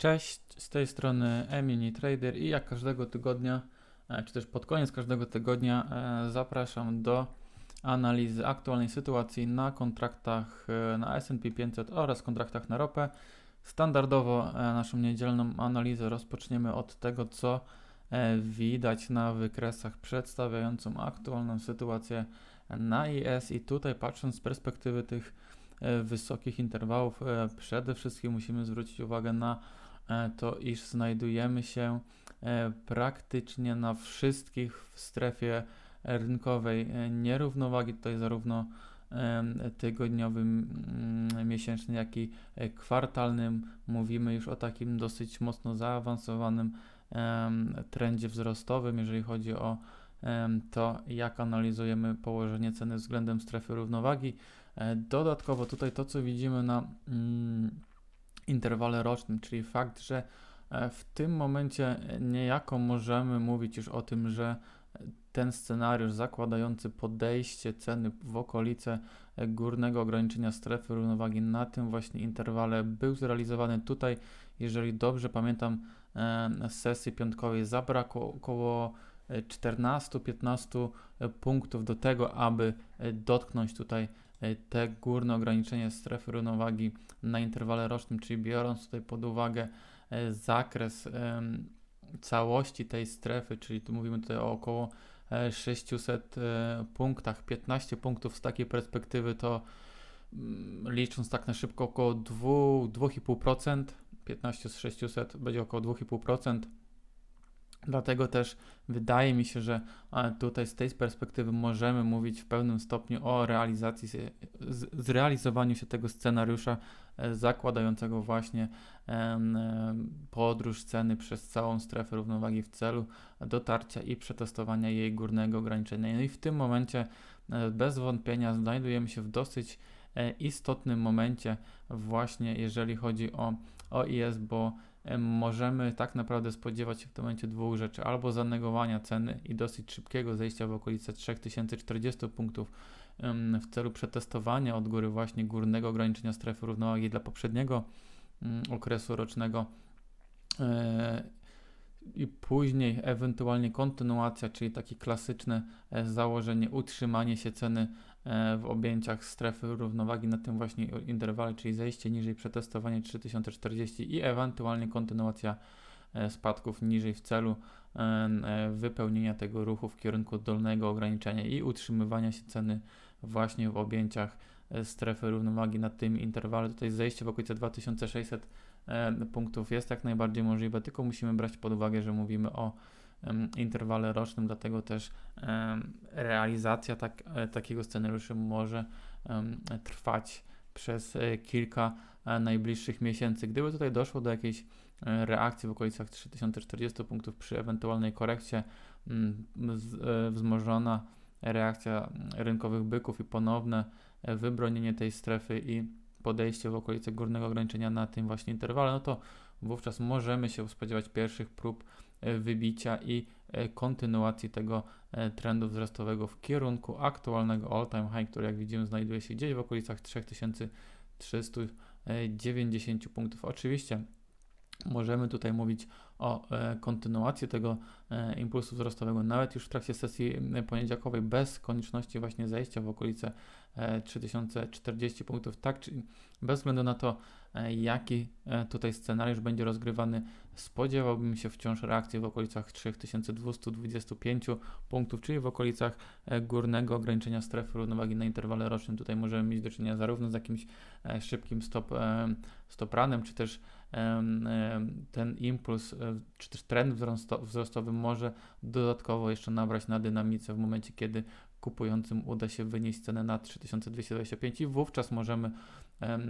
Cześć, z tej strony Emini Trader i jak każdego tygodnia, e, czy też pod koniec każdego tygodnia e, zapraszam do analizy aktualnej sytuacji na kontraktach e, na S&P 500 oraz kontraktach na ropę. Standardowo naszą niedzielną analizę rozpoczniemy od tego, co widać na wykresach przedstawiającym aktualną sytuację na IS i tutaj patrząc z perspektywy tych wysokich interwałów, przede wszystkim musimy zwrócić uwagę na to iż znajdujemy się e, praktycznie na wszystkich w strefie rynkowej e, nierównowagi, tutaj zarówno tygodniowym, mm, miesięcznym, jak i kwartalnym. Mówimy już o takim dosyć mocno zaawansowanym trendzie wzrostowym, jeżeli chodzi o to, jak analizujemy położenie ceny względem strefy równowagi. Dodatkowo tutaj to, co widzimy na mm, interwale rocznym, czyli fakt, że e, w tym momencie niejako możemy mówić już o tym, że ten scenariusz zakładający podejście ceny w okolice e, górnego ograniczenia strefy równowagi na tym właśnie interwale był zrealizowany tutaj. Jeżeli dobrze pamiętam, e, sesji piątkowej zabrakło około 14-15 punktów do tego, aby dotknąć tutaj E, te górne ograniczenie strefy równowagi na interwale rocznym, czyli biorąc tutaj pod uwagę e, zakres całości tej strefy, czyli tu mówimy tutaj o około 600 e, punktach, 15 punktów z takiej perspektywy to mm, licząc tak na szybko około 2,5%, 15 z 600 będzie około 2,5%. Dlatego też wydaje mi się, że tutaj z tej perspektywy możemy mówić w pełnym stopniu o realizacji, zrealizowaniu się tego scenariusza e, zakładającego właśnie podróż ceny przez całą strefę równowagi w celu dotarcia i przetestowania jej górnego ograniczenia. No i w tym momencie e, bez wątpienia znajdujemy się w dosyć e, istotnym momencie właśnie jeżeli chodzi o, o IS, bo możemy tak naprawdę spodziewać się w tym momencie dwóch rzeczy: albo zanegowania ceny i dosyć szybkiego zejścia w okolice 3040 punktów. W celu przetestowania od góry właśnie górnego ograniczenia strefy równowagi dla poprzedniego mm, okresu rocznego. E, i później ewentualnie kontynuacja, czyli takie klasyczne e, założenie, utrzymanie się ceny e, w objęciach strefy równowagi na tym właśnie interwale, czyli zejście niżej, przetestowanie 3040 i ewentualnie kontynuacja e, spadków niżej w celu wypełnienia tego ruchu w kierunku dolnego ograniczenia i utrzymywania się ceny właśnie w objęciach strefy równowagi na tym interwale. Tutaj zejście w okolice 2600 E, punktów jest jak najbardziej możliwe, tylko musimy brać pod uwagę, że mówimy o interwale rocznym, dlatego też realizacja tak, e, takiego scenariusza może trwać przez e, kilka najbliższych miesięcy. Gdyby tutaj doszło do jakiejś reakcji w okolicach 3040 punktów przy ewentualnej korekcie, wzmożona reakcja rynkowych byków i ponowne wybronienie tej strefy i podejście w okolice górnego ograniczenia na tym właśnie interwale, no to wówczas możemy się spodziewać pierwszych prób e, wybicia i e, kontynuacji tego e, trendu wzrostowego w kierunku aktualnego all-time high, który jak widzimy znajduje się gdzieś w okolicach 3390 punktów. Oczywiście możemy tutaj mówić o e, kontynuacji tego e, impulsu wzrostowego, nawet już w trakcie sesji poniedziałkowej, bez konieczności właśnie zejścia w okolice e, 3040 punktów, tak, czy bez względu na to, e, jaki e, tutaj scenariusz będzie rozgrywany, spodziewałbym się wciąż reakcji w okolicach 3225 punktów, czyli w okolicach e, górnego ograniczenia strefy równowagi na interwale rocznym. Tutaj możemy mieć do czynienia zarówno z jakimś szybkim stop, stop ranem, czy też ten impuls, czy też trend wzrostowy może dodatkowo jeszcze nabrać na dynamice w momencie, kiedy kupującym uda się wynieść cenę na 3225 i wówczas możemy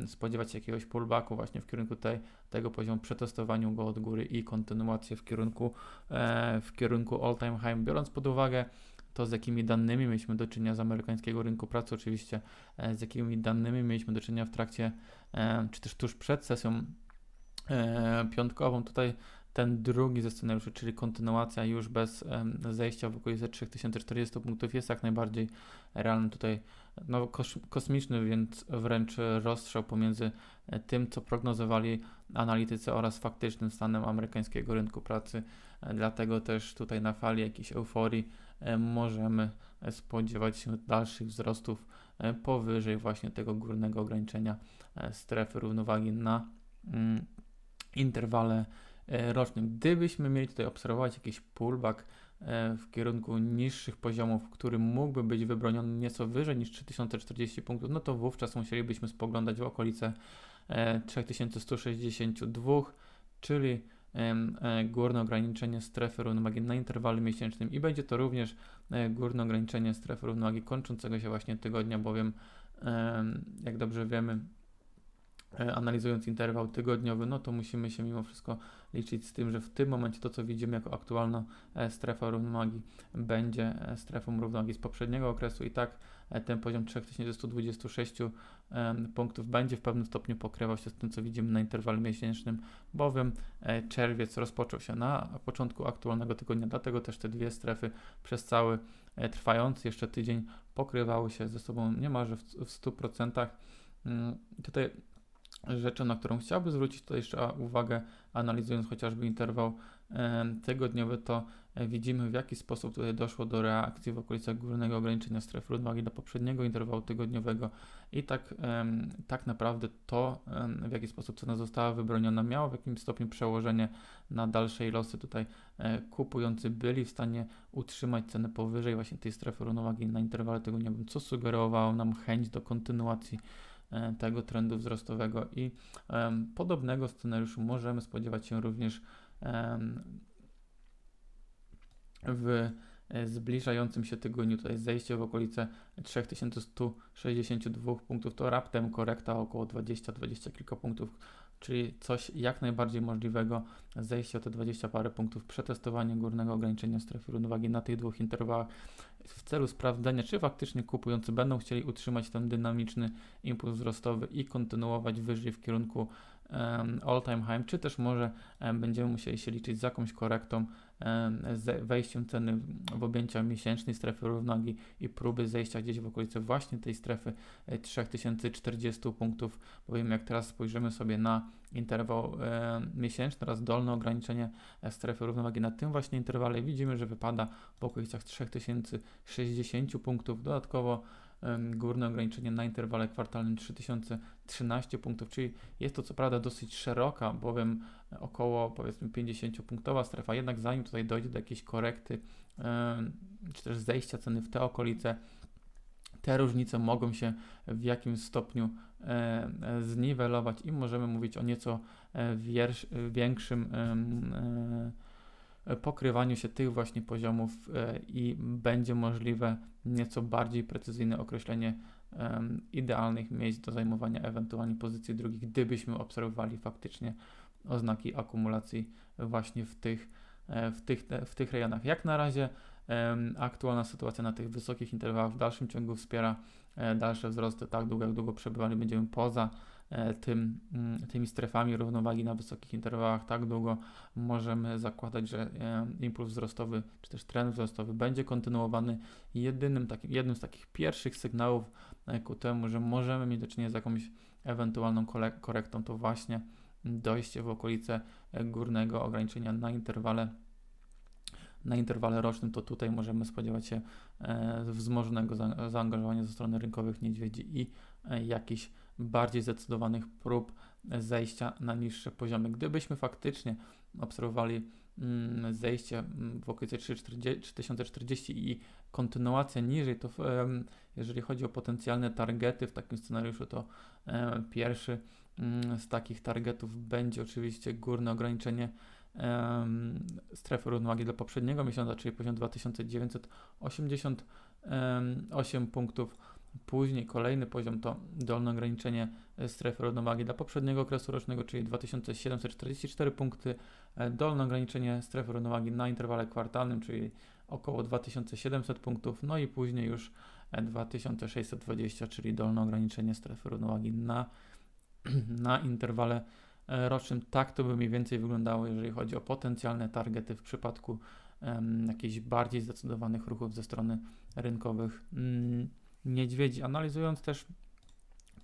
spodziewać się jakiegoś pullbacku właśnie w kierunku tej, tego poziomu, przetestowaniu go od góry i kontynuację w kierunku, e, w kierunku all time high, biorąc pod uwagę to z jakimi danymi mieliśmy do czynienia z amerykańskiego rynku pracy, oczywiście e, z jakimi danymi mieliśmy do czynienia w trakcie, e, czy też tuż przed sesją piątkową. Tutaj ten drugi ze scenariuszy, czyli kontynuacja już bez zejścia w okolice 3040 punktów jest jak najbardziej realny tutaj no, kos kosmiczny, więc wręcz rozstrzał pomiędzy e, tym, co prognozowali analitycy oraz faktycznym stanem amerykańskiego rynku pracy. E, Dlatego też tutaj na fali jakiejś euforii e, możemy spodziewać się dalszych wzrostów powyżej właśnie tego górnego ograniczenia strefy równowagi na mm, interwale rocznym. Gdybyśmy mieli tutaj obserwować jakiś pullback e, w kierunku niższych poziomów, który mógłby być wybroniony nieco wyżej niż 3040 punktów, no to wówczas musielibyśmy spoglądać w okolice e, 3162, czyli em, e, górne ograniczenie strefy równowagi na interwale miesięcznym i będzie to również e, górne ograniczenie strefy równowagi kończącego się właśnie tygodnia, bowiem em, jak dobrze wiemy, e, analizując interwał tygodniowy, no to musimy się mimo wszystko liczyć z tym, że w tym momencie to, co widzimy jako aktualna e, strefa równowagi, będzie e, strefą równowagi z poprzedniego okresu i tak e, ten poziom 3126 em, punktów będzie w pewnym stopniu pokrywał się z tym, co widzimy na interwale miesięcznym, bowiem e, czerwiec rozpoczął się na początku aktualnego tygodnia, dlatego też te dwie strefy przez cały e, trwający jeszcze tydzień pokrywały się ze sobą niemalże w, w 100%. Mm, Tutaj rzeczą, na którą chciałbym zwrócić tutaj jeszcze uwagę, analizując chociażby interwał tygodniowy, to e, widzimy w jaki sposób tutaj doszło do reakcji w okolicach górnego ograniczenia strefy równowagi do poprzedniego interwału tygodniowego i tak, tak naprawdę to, w jaki sposób cena została wybroniona, miało w jakimś stopniu przełożenie na dalsze losy. Tutaj e, kupujący byli w stanie utrzymać cenę powyżej właśnie tej strefy równowagi na interwale tygodniowym, co sugerowało nam chęć do kontynuacji tego trendu wzrostowego i podobnego scenariuszu możemy spodziewać się również w e, zbliżającym się tygodniu. Tutaj zejście w okolice 3162 punktów to raptem korekta około 20-20 kilka punktów, czyli coś jak najbardziej możliwego. Zejście o te 20 parę punktów, przetestowanie górnego ograniczenia strefy równowagi na tych dwóch interwałach w celu sprawdzenia, czy faktycznie kupujący będą chcieli utrzymać ten dynamiczny impuls wzrostowy i kontynuować wyżej w kierunku em, all time high, czy też może em, będziemy musieli się liczyć z jakąś korektą, z wejściem ceny w objęcia miesięcznej strefy równowagi i próby zejścia gdzieś w okolice właśnie tej strefy e, 3040 punktów, bowiem jak teraz spojrzymy sobie na interwał e, miesięczny oraz dolne ograniczenie e, strefy równowagi na tym właśnie interwale, widzimy, że wypada w okolicach 3060 punktów, dodatkowo górne ograniczenie na interwale kwartalnym 3013 punktów, czyli jest to co prawda dosyć szeroka, bowiem około powiedzmy 50-punktowa strefa, jednak zanim tutaj dojdzie do jakiejś korekty czy też zejścia ceny w te okolice, te różnice mogą się w jakimś stopniu e, zniwelować i możemy mówić o nieco e, większym e, pokrywaniu się tych właśnie poziomów e, i będzie możliwe nieco bardziej precyzyjne określenie idealnych miejsc do zajmowania ewentualnie pozycji drugich, gdybyśmy obserwowali faktycznie oznaki akumulacji właśnie w tych, e, w tych, w tych rejonach. Jak na razie aktualna sytuacja na tych wysokich interwałach w dalszym ciągu wspiera e, dalsze wzrosty, tak długo jak długo przebywali będziemy poza e, tym, mm, tymi strefami równowagi na wysokich interwałach, tak długo możemy zakładać, że e, impuls wzrostowy czy też trend wzrostowy będzie kontynuowany. Jedynym takim, jednym z takich pierwszych sygnałów e, ku temu, że możemy mieć do czynienia z jakąś ewentualną korektą, to właśnie dojście w okolice e, górnego ograniczenia na interwale na interwale rocznym, to tutaj możemy spodziewać się e, wzmożonego za, zaangażowania ze strony rynkowych niedźwiedzi i e, jakichś bardziej zdecydowanych prób zejścia na niższe poziomy. Gdybyśmy faktycznie obserwowali mm, zejście mm, w okolicy 340 3040 i kontynuacja niżej, to jeżeli chodzi o potencjalne targety w takim scenariuszu, to e, pierwszy mm, z takich targetów będzie oczywiście górne ograniczenie strefy równowagi dla poprzedniego miesiąca, czyli poziom 2988 punktów. Później kolejny poziom to dolne ograniczenie e, strefy równowagi dla poprzedniego okresu rocznego, czyli 2744 punkty. E, Dolne ograniczenie strefy równowagi na interwale kwartalnym, czyli około 2700 punktów. No i później już e, 2620, czyli dolne ograniczenie strefy równowagi na, na interwale e, rocznym. Tak to by mniej więcej wyglądało, jeżeli chodzi o potencjalne targety w przypadku em, jakichś bardziej zdecydowanych ruchów ze strony rynkowych mm, niedźwiedzi. Analizując też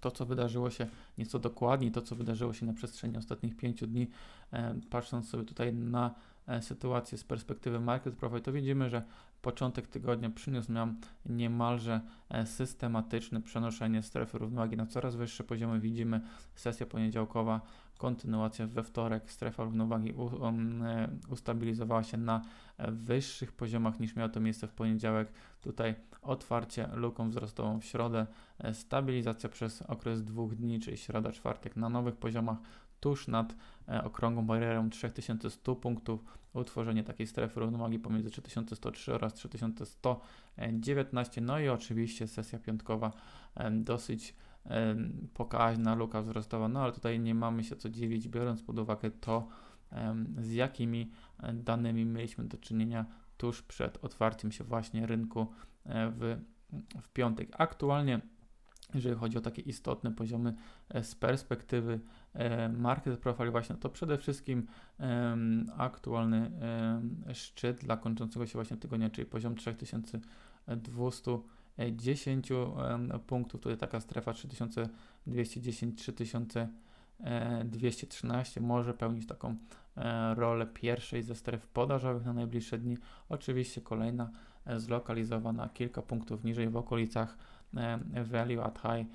to, co wydarzyło się nieco dokładniej, to, co wydarzyło się na przestrzeni ostatnich pięciu dni, e, patrząc sobie tutaj na e, sytuację z perspektywy market profile, to widzimy, że początek tygodnia przyniósł nam niemalże e, systematyczne przenoszenie strefy równowagi na coraz wyższe poziomy. Widzimy sesja poniedziałkowa, kontynuacja we wtorek, strefa równowagi um, e, ustabilizowała się na wyższych poziomach niż miało to miejsce w poniedziałek. Tutaj otwarcie luką wzrostową w środę, e, stabilizacja przez okres dwóch dni, czyli środa, czwartek na nowych poziomach tuż nad e, okrągłą barierą 3100 punktów, utworzenie takiej strefy równowagi pomiędzy 3103 oraz 3119, no i oczywiście sesja piątkowa. Dosyć pokaźna luka wzrostowa, no ale tutaj nie mamy się co dziwić, biorąc pod uwagę to, z jakimi e, danymi mieliśmy do czynienia tuż przed otwarciem się właśnie rynku e, w, w piątek. Aktualnie jeżeli chodzi o takie istotne poziomy e, z perspektywy market profile właśnie, to przede wszystkim aktualny szczyt dla kończącego się właśnie tygodnia, czyli poziom 3200 10 punktów. Tutaj taka strefa 3210, 3213 e, może pełnić taką e, rolę pierwszej ze stref podażowych na najbliższe dni. Oczywiście kolejna e, zlokalizowana kilka punktów niżej w okolicach value at high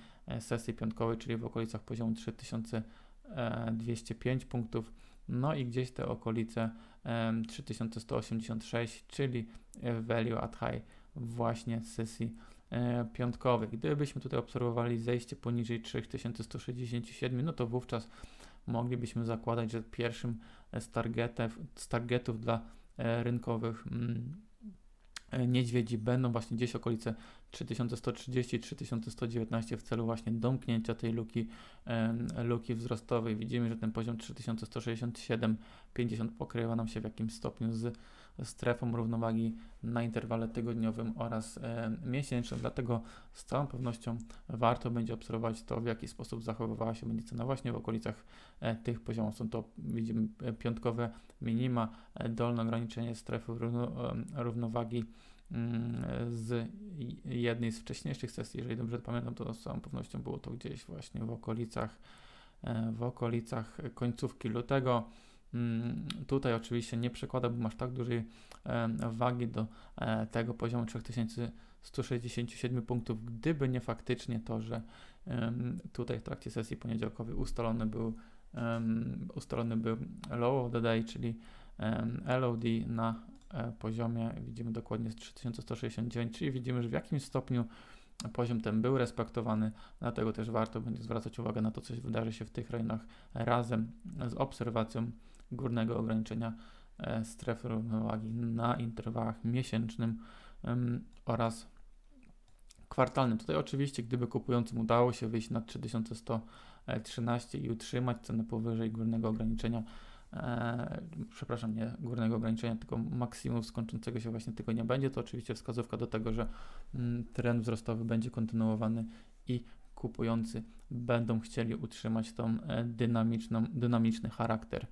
sesji piątkowej, czyli w okolicach poziomu 3205 punktów. No i gdzieś te okolice 3186, czyli value at high właśnie sesji e, piątkowej. Gdybyśmy tutaj obserwowali zejście poniżej 3167, no to wówczas moglibyśmy zakładać, że pierwszym z, targetów, z targetów dla e, rynkowych mm, e, niedźwiedzi będą właśnie gdzieś okolice 3130-3119 w celu właśnie domknięcia tej luki, luki wzrostowej. Widzimy, że ten poziom 3167,50 pokrywa nam się w jakimś stopniu z strefą równowagi na interwale tygodniowym oraz e, miesięcznym, dlatego z całą pewnością warto będzie obserwować to, w jaki sposób zachowywała się będzie cena właśnie w okolicach e, tych poziomów. Są to, widzimy, piątkowe minima, e, dolne ograniczenie strefy równo, równowagi mm, z jednej z wcześniejszych sesji, jeżeli dobrze pamiętam, to z całą pewnością było to gdzieś właśnie w okolicach w okolicach końcówki lutego. Mm, Tutaj oczywiście nie przekładałbym aż tak dużej wagi do e, tego poziomu 3167 punktów, gdyby nie faktycznie to, że tutaj w trakcie sesji poniedziałkowej ustalony był, ustalony był low of the day, czyli LOD na e, poziomie, widzimy dokładnie z 3169, czyli widzimy, że w jakimś stopniu poziom ten był respektowany, dlatego też warto będzie zwracać uwagę na to, co wydarzy się w tych rejonach razem z obserwacją górnego ograniczenia e, strefy równowagi na interwałach miesięcznym oraz kwartalnym. Tutaj oczywiście, gdyby kupującym udało się wyjść na 3113 i utrzymać cenę powyżej górnego ograniczenia, e, przepraszam, nie górnego ograniczenia, tylko maksimum skończącego się właśnie tygodnia, będzie to oczywiście wskazówka do tego, że mm, trend wzrostowy będzie kontynuowany i kupujący będą chcieli utrzymać tą e, dynamiczną, dynamiczny charakter e,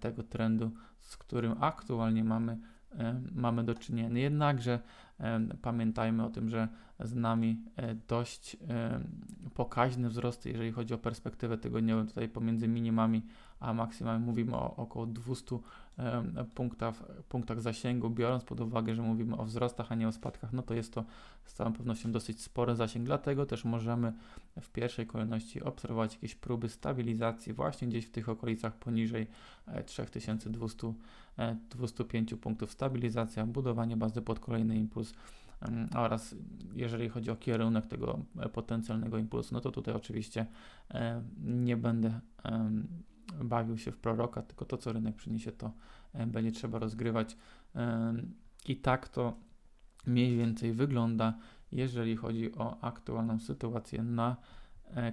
tego trendu, z którym aktualnie mamy, e, mamy do czynienia. Jednakże e, pamiętajmy o tym, że z nami e, dość e, pokaźne wzrosty, jeżeli chodzi o perspektywę tygodniową, tutaj pomiędzy minimami a maksimami mówimy o około 200 em, punktach, punktach zasięgu, biorąc pod uwagę, że mówimy o wzrostach, a nie o spadkach, no to jest to z całą pewnością dosyć spory zasięg, dlatego też możemy w pierwszej kolejności obserwować jakieś próby stabilizacji właśnie gdzieś w tych okolicach poniżej e, 3200, e, 205 punktów. Stabilizacja, budowanie bazy pod kolejny impuls oraz jeżeli chodzi o kierunek tego e, potencjalnego impulsu, no to tutaj oczywiście e, nie będę bawił się w proroka, tylko to, co rynek przyniesie, to e, będzie trzeba rozgrywać. I tak to mniej więcej wygląda, jeżeli chodzi o aktualną sytuację na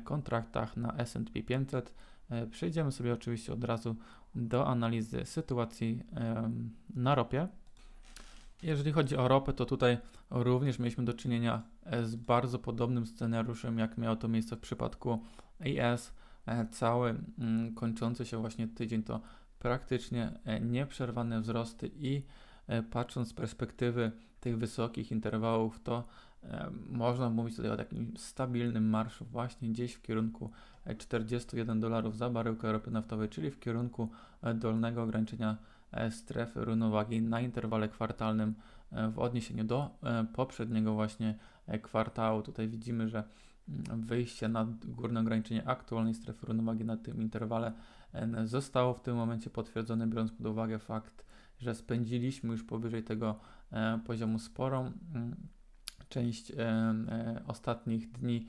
kontraktach na S&P 500. E, Przejdziemy sobie oczywiście od razu do analizy sytuacji na ropie. Jeżeli chodzi o ropę, to tutaj również mieliśmy do czynienia e, z bardzo podobnym scenariuszem, jak miało to miejsce w przypadku IS. e, cały mm, kończący się właśnie tydzień to praktycznie e, nieprzerwane wzrosty i patrząc z perspektywy tych wysokich interwałów, to można mówić tutaj o takim stabilnym marszu właśnie gdzieś w kierunku 41 dolarów za baryłkę ropy naftowej, czyli w kierunku dolnego ograniczenia strefy równowagi na interwale kwartalnym w odniesieniu do poprzedniego właśnie kwartału. Tutaj widzimy, że mm, wyjście na górne ograniczenie aktualnej strefy równowagi na tym interwale zostało w tym momencie potwierdzone, biorąc pod uwagę fakt, że spędziliśmy już powyżej tego e, poziomu sporą mm, część e, e, ostatnich dni.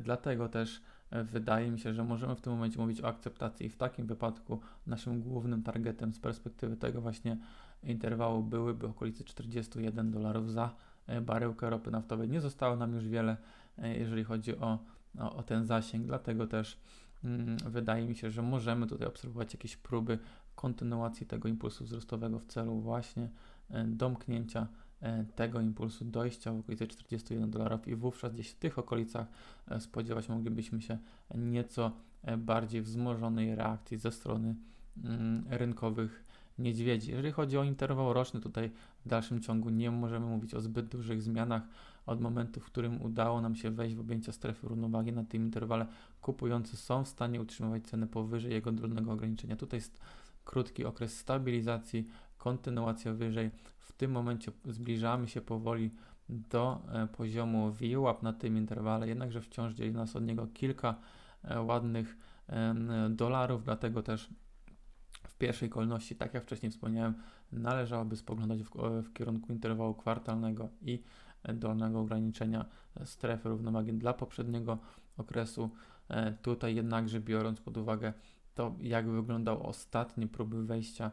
Dlatego też wydaje mi się, że możemy w tym momencie mówić o akceptacji i w takim wypadku naszym głównym targetem z perspektywy tego właśnie interwału byłyby okolice 41 dolarów za baryłkę ropy naftowej. Nie zostało nam już wiele, jeżeli chodzi o, o, o ten zasięg, dlatego też Mm, wydaje mi się, że możemy tutaj obserwować jakieś próby kontynuacji tego impulsu wzrostowego w celu właśnie e, domknięcia e, tego impulsu dojścia w okolice 41 dolarów i wówczas gdzieś w tych okolicach e, spodziewać moglibyśmy się nieco bardziej wzmożonej reakcji ze strony mm, rynkowych niedźwiedzi. Jeżeli chodzi o interwał roczny, tutaj w dalszym ciągu nie możemy mówić o zbyt dużych zmianach od momentu, w którym udało nam się wejść w objęcia strefy równowagi na tym interwale. Kupujący są w stanie utrzymywać ceny powyżej jego dolnego ograniczenia. Tutaj jest krótki okres stabilizacji, kontynuacja wyżej. W tym momencie zbliżamy się powoli do e, poziomu VWAP na tym interwale, jednakże wciąż dzieli nas od niego kilka e, ładnych dolarów, dlatego też w pierwszej kolejności, tak jak wcześniej wspomniałem, należałoby spoglądać w, w kierunku interwału kwartalnego i dolnego ograniczenia strefy równowagi dla poprzedniego okresu. E, tutaj jednakże biorąc pod uwagę to, jak wyglądał ostatnie próby wejścia e,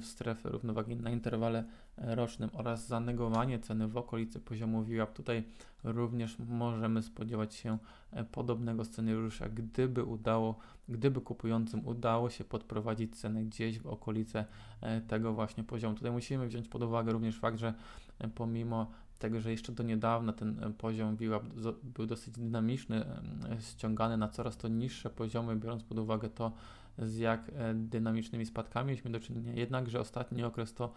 w strefę równowagi na interwale e, rocznym oraz zanegowanie ceny w okolicy poziomu VWAP. Tutaj również możemy spodziewać się podobnego scenariusza, gdyby udało, gdyby kupującym udało się podprowadzić cenę gdzieś w okolice tego właśnie poziomu. Tutaj musimy wziąć pod uwagę również fakt, że pomimo tego, że jeszcze do niedawna ten e, poziom VWAP był dosyć dynamiczny, e, ściągany na coraz to niższe poziomy, biorąc pod uwagę to, z jak e, dynamicznymi spadkami mieliśmy do czynienia. Jednakże ostatni okres to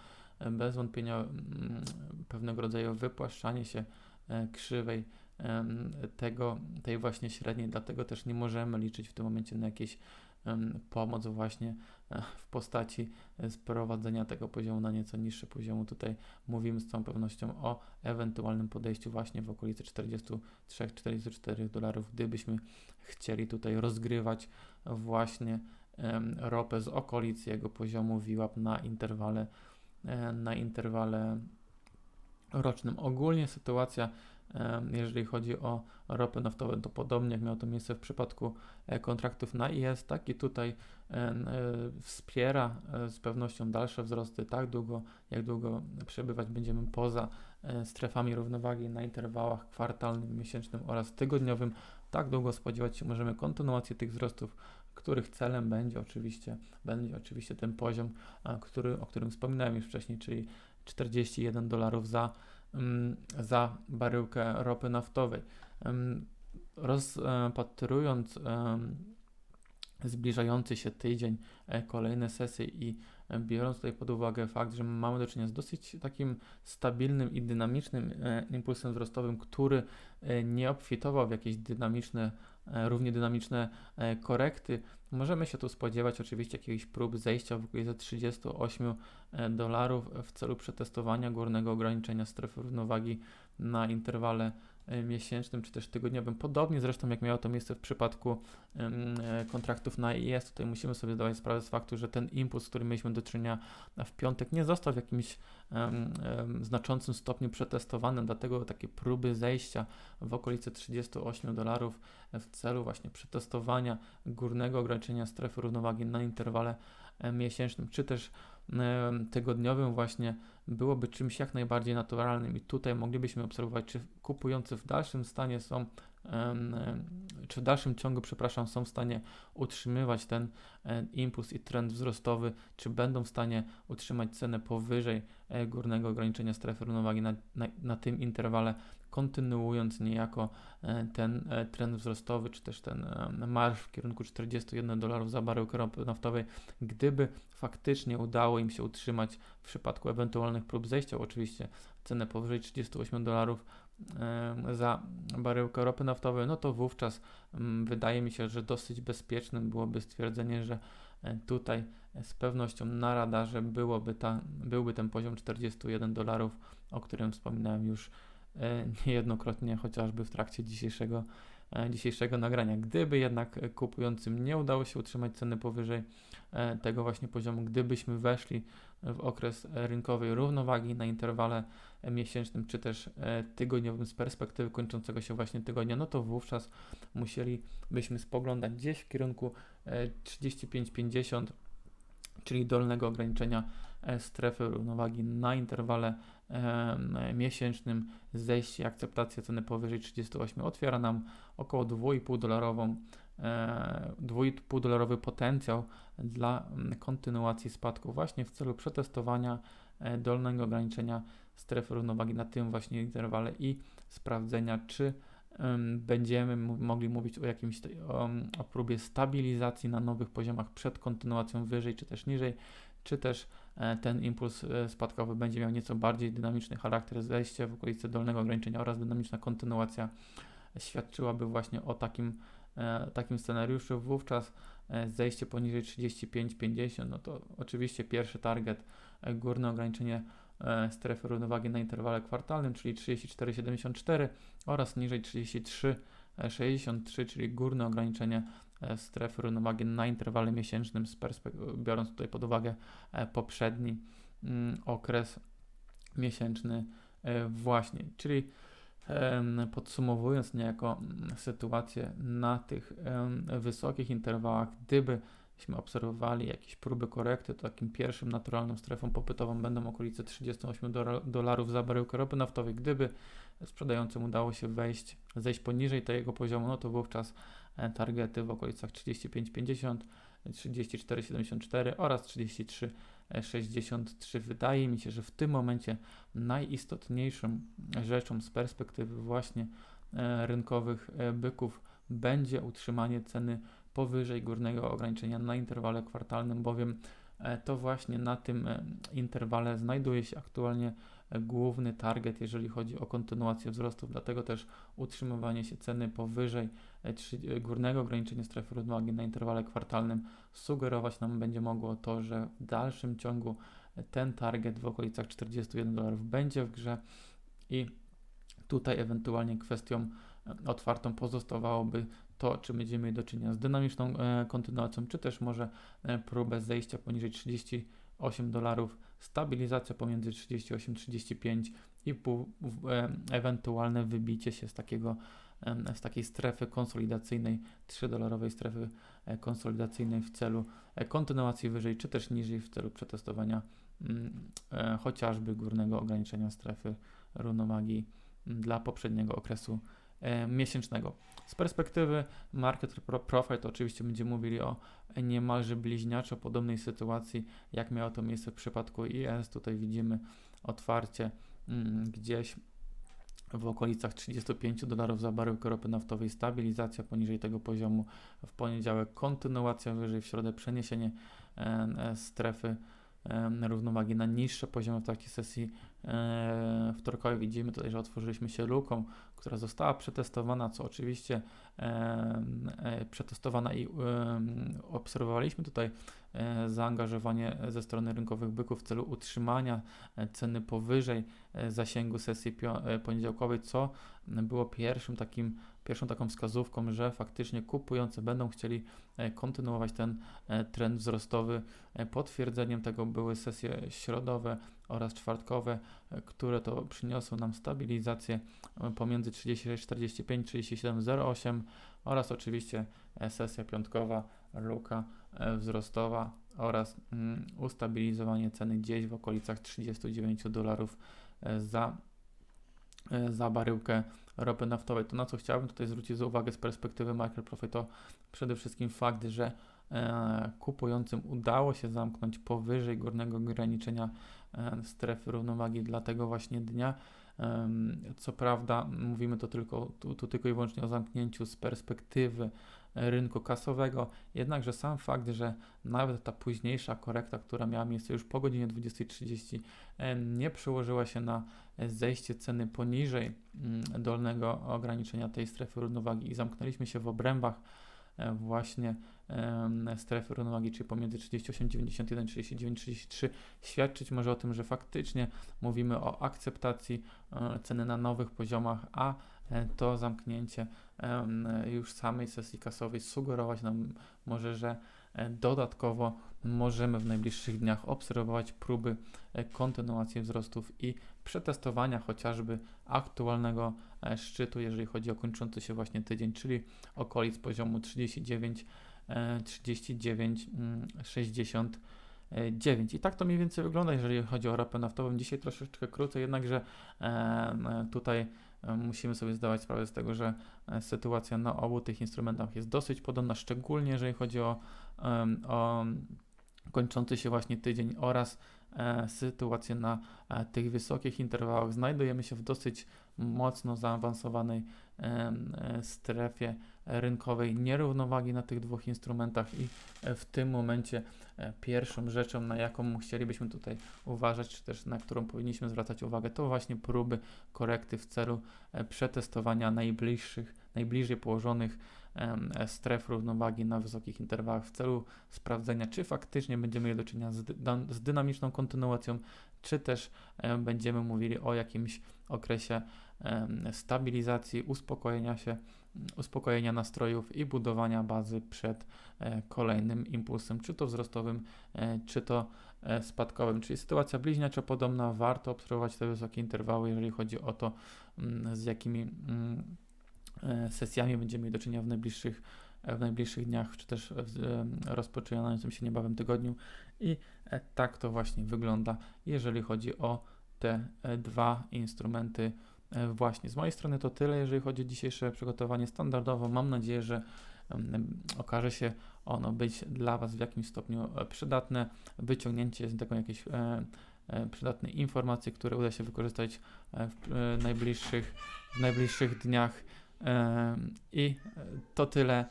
bez wątpienia mm, pewnego rodzaju wypłaszczanie się krzywej tego, tej właśnie średniej, dlatego też nie możemy liczyć w tym momencie na jakieś pomoc właśnie e, w postaci e, sprowadzenia tego poziomu na nieco niższy poziomu. Tutaj mówimy z całą pewnością o ewentualnym podejściu właśnie w okolicy 43-44 dolarów, gdybyśmy chcieli tutaj rozgrywać właśnie ropę z okolicy jego poziomu VWAP na interwale e, na interwale rocznym. Ogólnie sytuacja jeżeli chodzi o ropę naftową, to podobnie jak miało to miejsce w przypadku e, kontraktów na IS, tak i tutaj e, wspiera z pewnością dalsze wzrosty tak długo, jak długo przebywać będziemy poza strefami równowagi na interwałach kwartalnym, miesięcznym oraz tygodniowym. Tak długo spodziewać się możemy kontynuacji tych wzrostów, których celem będzie oczywiście, będzie oczywiście ten poziom, który, o którym wspominałem już wcześniej, czyli 41 dolarów za Mm, za baryłkę ropy naftowej. Rozpatrując zbliżający się tydzień, e, kolejne sesje i e, biorąc tutaj pod uwagę fakt, że mamy do czynienia z dosyć takim stabilnym i dynamicznym e, impulsem wzrostowym, który nie obfitował w jakieś dynamiczne, równie dynamiczne korekty, możemy się tu spodziewać oczywiście jakiejś prób zejścia w okolicy 38 dolarów w celu przetestowania górnego ograniczenia strefy równowagi na interwale E, miesięcznym czy też tygodniowym. Podobnie zresztą jak miało to miejsce w przypadku e, kontraktów na IES, tutaj musimy sobie zdawać sprawę z faktu, że ten impuls, z którym mieliśmy do czynienia w piątek, nie został w jakimś znaczącym stopniu przetestowany, dlatego takie próby zejścia w okolice 38 dolarów w celu właśnie przetestowania górnego ograniczenia strefy równowagi na interwale e, miesięcznym, czy też tygodniowym właśnie byłoby czymś jak najbardziej naturalnym. I tutaj moglibyśmy obserwować, czy kupujący w dalszym stanie są czy w dalszym ciągu, przepraszam, są w stanie utrzymywać ten e, impuls i trend wzrostowy, czy będą w stanie utrzymać cenę powyżej e, górnego ograniczenia strefy równowagi na, na, na tym interwale, kontynuując niejako e, ten e, trend wzrostowy, czy też ten e, marsz w kierunku 41 dolarów za baryłkę ropy naftowej, gdyby faktycznie udało im się utrzymać w przypadku ewentualnych prób zejścia, oczywiście cenę powyżej 38 dolarów za baryłkę ropy naftowej, no to wówczas wydaje mi się, że dosyć bezpiecznym byłoby stwierdzenie, że tutaj z pewnością na radarze byłoby ta, byłby ten poziom 41 dolarów, o którym wspominałem już niejednokrotnie, chociażby w trakcie dzisiejszego, e, dzisiejszego nagrania. Gdyby jednak e, kupującym nie udało się utrzymać ceny powyżej e, tego właśnie poziomu, gdybyśmy weszli w okres e, rynkowej równowagi na interwale e, miesięcznym czy też e, tygodniowym z perspektywy kończącego się właśnie tygodnia, no to wówczas musielibyśmy spoglądać gdzieś w kierunku e, 35-50, czyli dolnego ograniczenia e, strefy równowagi na interwale em, miesięcznym zejście i akceptacja ceny powyżej 38 otwiera nam około 2,5 dolarową e, 2,5 dolarowy potencjał dla kontynuacji spadku właśnie w celu przetestowania e, dolnego ograniczenia strefy równowagi na tym właśnie interwale i sprawdzenia, czy będziemy mogli mówić o jakimś o, o próbie stabilizacji na nowych poziomach przed kontynuacją wyżej czy też niżej, czy też e, ten impuls e, spadkowy będzie miał nieco bardziej dynamiczny charakter, zejście w okolicy dolnego ograniczenia oraz dynamiczna kontynuacja świadczyłaby właśnie o takim, e, takim scenariuszu. Wówczas zejście poniżej 35-50, no to oczywiście pierwszy target, górne ograniczenie strefy równowagi na interwale kwartalnym, czyli 34,74 oraz niżej 33,63, czyli górne ograniczenie e, strefy równowagi na interwale miesięcznym, biorąc tutaj pod uwagę e, poprzedni mm, okres miesięczny e, właśnie, czyli podsumowując niejako mm, sytuację na tych wysokich interwałach, gdybyśmy obserwowali jakieś próby korekty, to takim pierwszym naturalną strefą popytową będą okolice 38 dola- dolarów za baryłkę ropy naftowej. Gdyby sprzedającym udało się wejść, zejść poniżej tego poziomu, no to wówczas e, targety w okolicach 35,50, 34,74 oraz 33,63. Wydaje mi się, że w tym momencie najistotniejszą rzeczą z perspektywy właśnie e, rynkowych e, byków będzie utrzymanie ceny powyżej górnego ograniczenia na interwale kwartalnym, bowiem e, to właśnie na tym e, interwale znajduje się aktualnie e, główny target, jeżeli chodzi o kontynuację wzrostów, dlatego też utrzymywanie się ceny powyżej górnego ograniczenia strefy równowagi na interwale kwartalnym sugerować nam będzie mogło to, że w dalszym ciągu ten target w okolicach 41 dolarów będzie w grze i tutaj ewentualnie kwestią otwartą pozostawałoby to, czy będziemy mieli do czynienia z dynamiczną e, kontynuacją, czy też może e, próbę zejścia poniżej 38 dolarów, stabilizacja pomiędzy 38-35 i e, ewentualne wybicie się z takiego z takiej strefy konsolidacyjnej, 3-dolarowej strefy konsolidacyjnej w celu kontynuacji wyżej, czy też niżej w celu przetestowania mm, chociażby górnego ograniczenia strefy równowagi dla poprzedniego okresu miesięcznego. Z perspektywy market pro- profile to oczywiście będziemy mówili o niemalże bliźniaczo podobnej sytuacji, jak miało to miejsce w przypadku IS. Tutaj widzimy otwarcie mm, gdzieś w okolicach 35 dolarów za baryłkę ropy naftowej, stabilizacja poniżej tego poziomu, w poniedziałek kontynuacja wyżej, w środę przeniesienie e, e, strefy e, równowagi na niższe poziomy w trakcie sesji wtorkowej. Widzimy tutaj, że otworzyliśmy się luką, która została przetestowana, co oczywiście e, przetestowana i obserwowaliśmy tutaj e, zaangażowanie ze strony rynkowych byków w celu utrzymania e, ceny powyżej zasięgu sesji poniedziałkowej, co było pierwszym takim, pierwszą taką wskazówką, że faktycznie kupujący będą chcieli e, kontynuować ten e, trend wzrostowy. E, Potwierdzeniem tego były sesje środowe oraz czwartkowe, które to przyniosły nam stabilizację pomiędzy 36,45 37,08 oraz oczywiście sesja piątkowa, luka wzrostowa oraz mm, ustabilizowanie ceny gdzieś w okolicach 39 dolarów za za baryłkę ropy naftowej. To na co chciałbym tutaj zwrócić uwagę z perspektywy Market Profit to przede wszystkim fakt, że e, kupującym udało się zamknąć powyżej górnego ograniczenia e, strefy równowagi dla tego właśnie dnia. Co prawda, mówimy to tylko, tu, tu tylko i wyłącznie o zamknięciu z perspektywy rynku kasowego, jednakże sam fakt, że nawet ta późniejsza korekta, która miała miejsce już po godzinie 20.30, e, nie przełożyła się na zejście ceny poniżej mm, dolnego ograniczenia tej strefy równowagi i zamknęliśmy się w obrębach e, właśnie strefy równowagi, czyli pomiędzy 38,91 39,33, świadczyć może o tym, że faktycznie mówimy o akceptacji e, ceny na nowych poziomach, a e, to zamknięcie już samej sesji kasowej sugerować nam może, że e, dodatkowo możemy w najbliższych dniach obserwować próby e, kontynuacji wzrostów i przetestowania chociażby aktualnego e, szczytu, jeżeli chodzi o kończący się właśnie tydzień, czyli okolic poziomu 39 39 60 9. I tak to mniej więcej wygląda, jeżeli chodzi o ropę naftową. Dzisiaj troszeczkę krócej, jednakże tutaj musimy sobie zdawać sprawę z tego, że e, sytuacja na obu tych instrumentach jest dosyć podobna, szczególnie jeżeli chodzi o, o kończący się właśnie tydzień oraz e, sytuację na e, tych wysokich interwałach. Znajdujemy się w dosyć mocno zaawansowanej strefie rynkowej nierównowagi na tych dwóch instrumentach i e, w tym momencie e, pierwszą rzeczą, na jaką chcielibyśmy tutaj uważać, czy też na którą powinniśmy zwracać uwagę, to właśnie próby korekty w celu e, przetestowania najbliższych, najbliżej położonych stref równowagi na wysokich interwałach w celu sprawdzenia, czy faktycznie będziemy mieli do czynienia z, z dynamiczną kontynuacją, czy też będziemy mówili o jakimś okresie stabilizacji, uspokojenia się, uspokojenia nastrojów i budowania bazy przed e, kolejnym impulsem, czy to wzrostowym, e, czy to e, spadkowym. Czyli sytuacja bliźniaczo podobna, warto obserwować te wysokie interwały, jeżeli chodzi o to, mm, z jakimi mm, sesjami będziemy mieli do czynienia w najbliższych, w najbliższych dniach, czy też w rozpoczynającym się niebawem tygodniu. I tak to właśnie wygląda, jeżeli chodzi o te dwa instrumenty. E, Właśnie, z mojej strony to tyle, jeżeli chodzi o dzisiejsze przygotowanie standardowo. Mam nadzieję, że okaże się ono być dla Was w jakimś stopniu e, przydatne, wyciągnięcie z tego jakieś e, przydatne informacje, które uda się wykorzystać w najbliższych, w najbliższych dniach. I to tyle.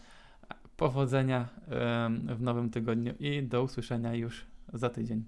Powodzenia w nowym tygodniu i do usłyszenia już za tydzień.